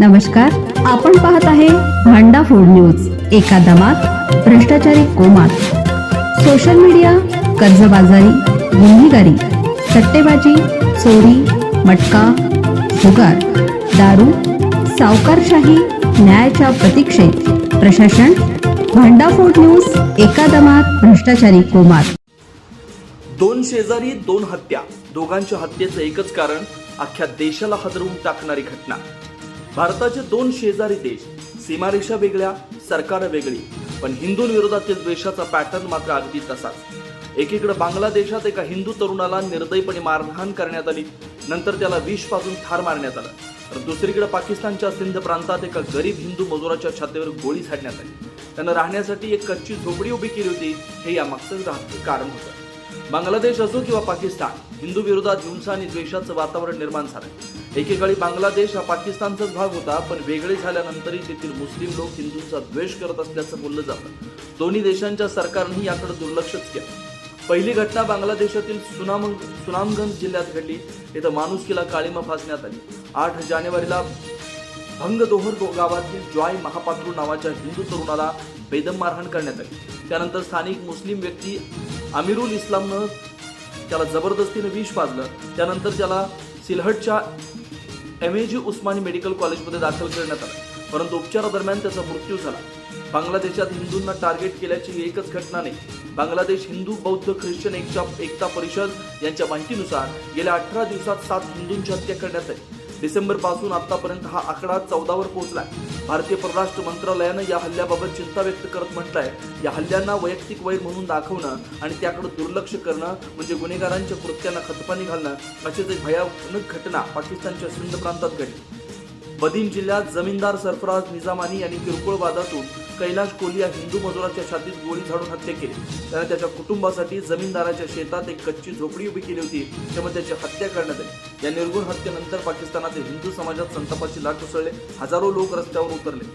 नमस्कार आपण पाहत आहे भांडा फोड न्यूज एका दमात भ्रष्टाचारी कोमात. सोशल मीडिया कर्जबाजारी गुन्हेगारी सट्टेबाजी चोरी मटका जुगार दारू सावकारशाही न्यायाच्या प्रतीक्षेत. प्रशासन भांडाफोड न्यूज एका दमात भ्रष्टाचारी कोमात. दोन शेजारी दोन हत्या. दोघांच्या हत्येचं एकच कारण अख्ख्या देशाला हादरवून टाकणारी घटना. भारताचे दोन शेजारी देश सीमारेषा वेगळ्या सरकार वेगळी. पण हिंदूंविरोधातील द्वेषाचा पॅटर्न मात्र अगदी तसाच. एकीकडे बांगलादेशात एका हिंदू तरुणाला निर्दयीपणे मारहाण करण्यात आली नंतर त्याला विष पाजून ठार मारण्यात आलं. तर दुसरीकडे पाकिस्तानच्या सिंध प्रांतात एका गरीब हिंदू मजुराच्या छातीवर गोळी झाडण्यात आली. त्यानं राहण्यासाठी एक कच्ची झोपडी उभी केली होती हे यामागचं राहतं कारण होतं. बांगलादेश असो किंवा पाकिस्तान हिंदू विरोधात हिंसा आणि द्वेषाचं वातावरण निर्माण झालं एकेकाळी बांगलादेश हा पाकिस्तानचाच भाग होता पण वेगळे झाल्यानंतरही तेथील मुस्लिम लोक हिंदूंचा द्वेष करत असल्याचं बोललं जातं. दोन्ही देशांच्या सरकारनेही याकडे दुर्लक्षच केलं. पहिली घटना बांगलादेशातील सुनाम सुनामगंज जिल्ह्यात घडली. इथं माणुसकीला काळीमा फासण्यात आली. आठ जानेवारीला भंगदोहर गो- गावातील जॉय महापात्रू नावाच्या हिंदू तरुणाला बेदम मारहाण करण्यात आली. त्यानंतर स्थानिक मुस्लिम व्यक्ती अमिरुल इस्लामनं त्याला जबरदस्तीनं विष पाजलं. त्यानंतर त्याला सिलहटच्या M A G Usmani medical कॉलेजमध्ये दाखल करण्यात आलं. परंतु उपचारादरम्यान त्याचा मृत्यू झाला. बांगलादेशात हिंदूंना टार्गेट केल्याची ही एकच घटना नाही. बांगलादेश हिंदू बौद्ध ख्रिश्चन एकता परिषद यांच्या माहितीनुसार गेल्या अठरा दिवसात सात हिंदूंची हत्या करण्यात आली. डिसेंबरपासून आतापर्यंत हा आकडा चौदावर पोहोचलाय. भारतीय परराष्ट्र मंत्रालयानं या हल्ल्याबाबत चिंता व्यक्त करत म्हटलंय. या हल्ल्यांना वैयक्तिक वैर म्हणून दाखवणं आणि त्याकडे दुर्लक्ष करणं म्हणजे गुन्हेगारांच्या कृत्यांना खतपाणी घालणं अशीच एक भयानक घटना पाकिस्तानच्या सिंध प्रांतात घडली. बदिम जिल्ह्यात जमीनदार सरफराज निजामानी यांनी किरकोळ वादातून कैलाश कोली या हिंदू मजुराच्या छातीत गोळी झाडून हत्या केली. त्याने त्याच्या कुटुंबासाठी जमीनदाराच्या शेतात एक कच्ची झोपडी उभी केली होती त्यामुळे त्याची हत्या करण्यात आली. या निर्गुण हत्येनंतर पाकिस्तानातील हिंदू समाजात संतापाची लाट उसळले हजारो लोक रस्त्यावर उतरले.